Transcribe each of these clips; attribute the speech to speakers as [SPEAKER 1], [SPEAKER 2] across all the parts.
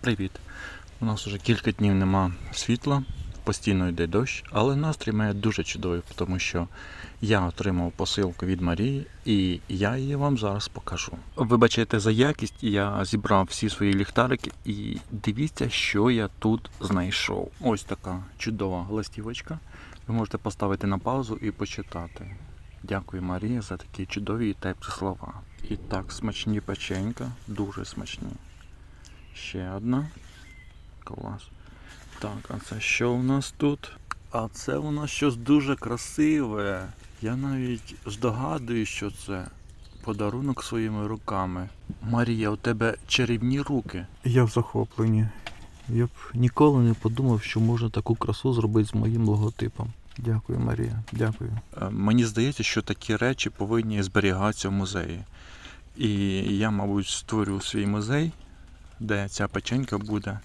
[SPEAKER 1] Привіт. У нас вже кілька днів нема світла, постійно йде дощ, але настрій має дуже чудовий, тому що я отримав посилку від Марії і я її вам зараз покажу. Вибачайте за якість, я зібрав всі свої ліхтарики і дивіться, що я тут знайшов. Ось така чудова листівочка. Ви можете поставити на паузу і почитати. Дякую, Марія, за такі чудові і теплі слова. І так, смачні печенька, дуже смачні. Ще одна. Клас. Так, а це що у нас тут? А це у нас щось дуже красиве. Я навіть здогадую, що це подарунок своїми руками. Марія, у тебе чарівні руки.
[SPEAKER 2] Я в захопленні. Я б ніколи не подумав, що можна таку красу зробити з моїм логотипом. Дякую, Марія. Дякую.
[SPEAKER 1] Е, Мені здається, що такі речі повинні зберігатися в музеї. І я, мабуть, створю свій музей, де ця печенька буде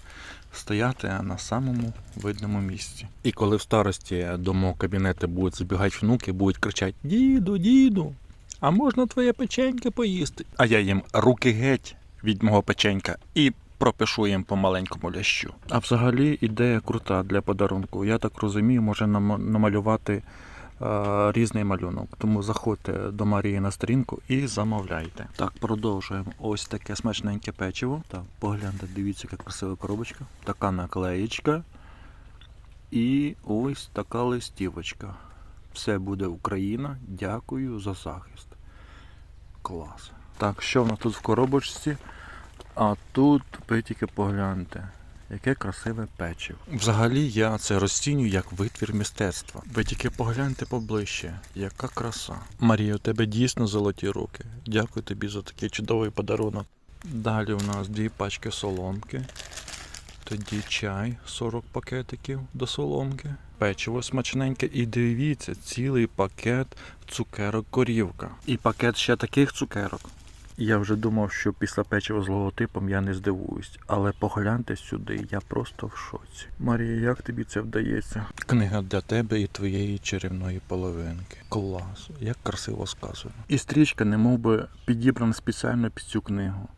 [SPEAKER 1] стояти на самому видному місці. І коли в старості до мого кабінету будуть забігати внуки, будуть кричати: Діду, діду, а можна твоє печеньке поїсти? А я їм руки геть від мого печенька і пропишу їм по маленькому лящу. А взагалі ідея крута для подарунку. Я так розумію, може намалювати різний малюнок. Тому заходьте до Марії на сторінку і замовляйте. Так, продовжуємо. Ось таке смачненьке печиво. Так, погляньте, дивіться, яка красива коробочка. Така наклеєчка. І ось така листівочка. Все буде Україна. Дякую за захист. Клас. Так, що в нас тут в коробочці? А тут ви тільки погляньте. Яке красиве печиво. Взагалі я це розцінюю як витвір мистецтва. Ви тільки погляньте поближче, яка краса. Марія, у тебе дійсно золоті руки. Дякую тобі за такий чудовий подарунок. Далі у нас дві пачки соломки. Тоді чай, 40 пакетиків до соломки. Печиво смачненьке і дивіться, цілий пакет цукерок корівка. І пакет ще таких цукерок. Я вже думав, що після печива з логотипом я не здивуюсь, але погляньте сюди, я просто в шоці. Марія, як тобі це вдається? Книга для тебе і твоєї чарівної половинки. Клас, як красиво сказано. І стрічка, немов би підібрана спеціально під цю книгу.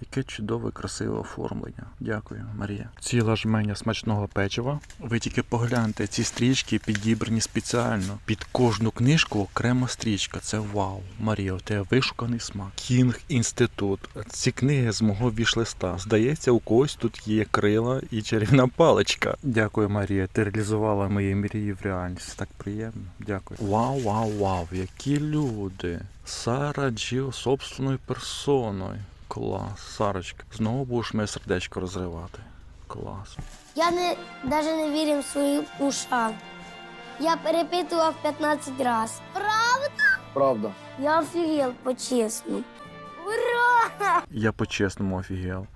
[SPEAKER 1] Яке чудове, красиве оформлення. Дякую, Марія. Ціла жменя смачного печива. Ви тільки погляньте, ці стрічки підібрані спеціально. Під кожну книжку окрема стрічка. Це вау. Марія, у тебе вишуканий смак. Кінг інститут. Ці книги з мого вішлиста. Здається, у когось тут є крила і чарівна паличка. Дякую, Марія. Ти реалізувала мої мрії в реальність. Так приємно. Дякую. Вау, вау, вау, які люди. Сара Джіо собственною персоною. Клас, Сарочка. Знову будеш моє сердечко розривати. Клас.
[SPEAKER 3] Я не, даже не вірив своїм ушам. Я перепитував 15 разів. Правда?
[SPEAKER 4] Правда.
[SPEAKER 3] Я офігел, по-чесному. Ура!
[SPEAKER 1] Я по-чесному офігел.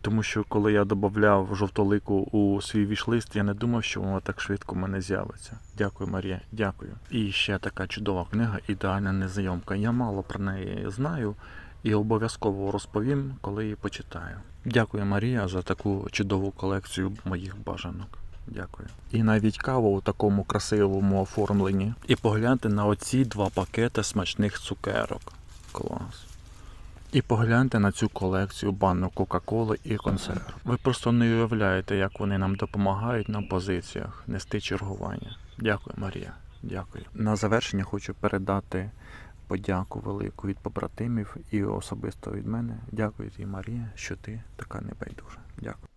[SPEAKER 1] Тому що коли я додавав жовтолику у свій вішлист, я не думав, що воно так швидко в мене з'явиться. Дякую, Марія, дякую. І ще така чудова книга Ідеальна незнайомка. Я мало про неї знаю і обов'язково розповім, коли її почитаю. Дякую, Марія, за таку чудову колекцію моїх бажанок. Дякую. І навіть кава у такому красивому оформленні. І погляньте на оці два пакети смачних цукерок. Клас. І погляньте на цю колекцію банок Кока-Коли і консерв. Ви просто не уявляєте, як вони нам допомагають на позиціях нести чергування. Дякую, Марія. Дякую. На завершення хочу передати подяку велику від побратимів і особисто від мене. Дякую тобі, Марія, що ти така небайдужа. Дякую.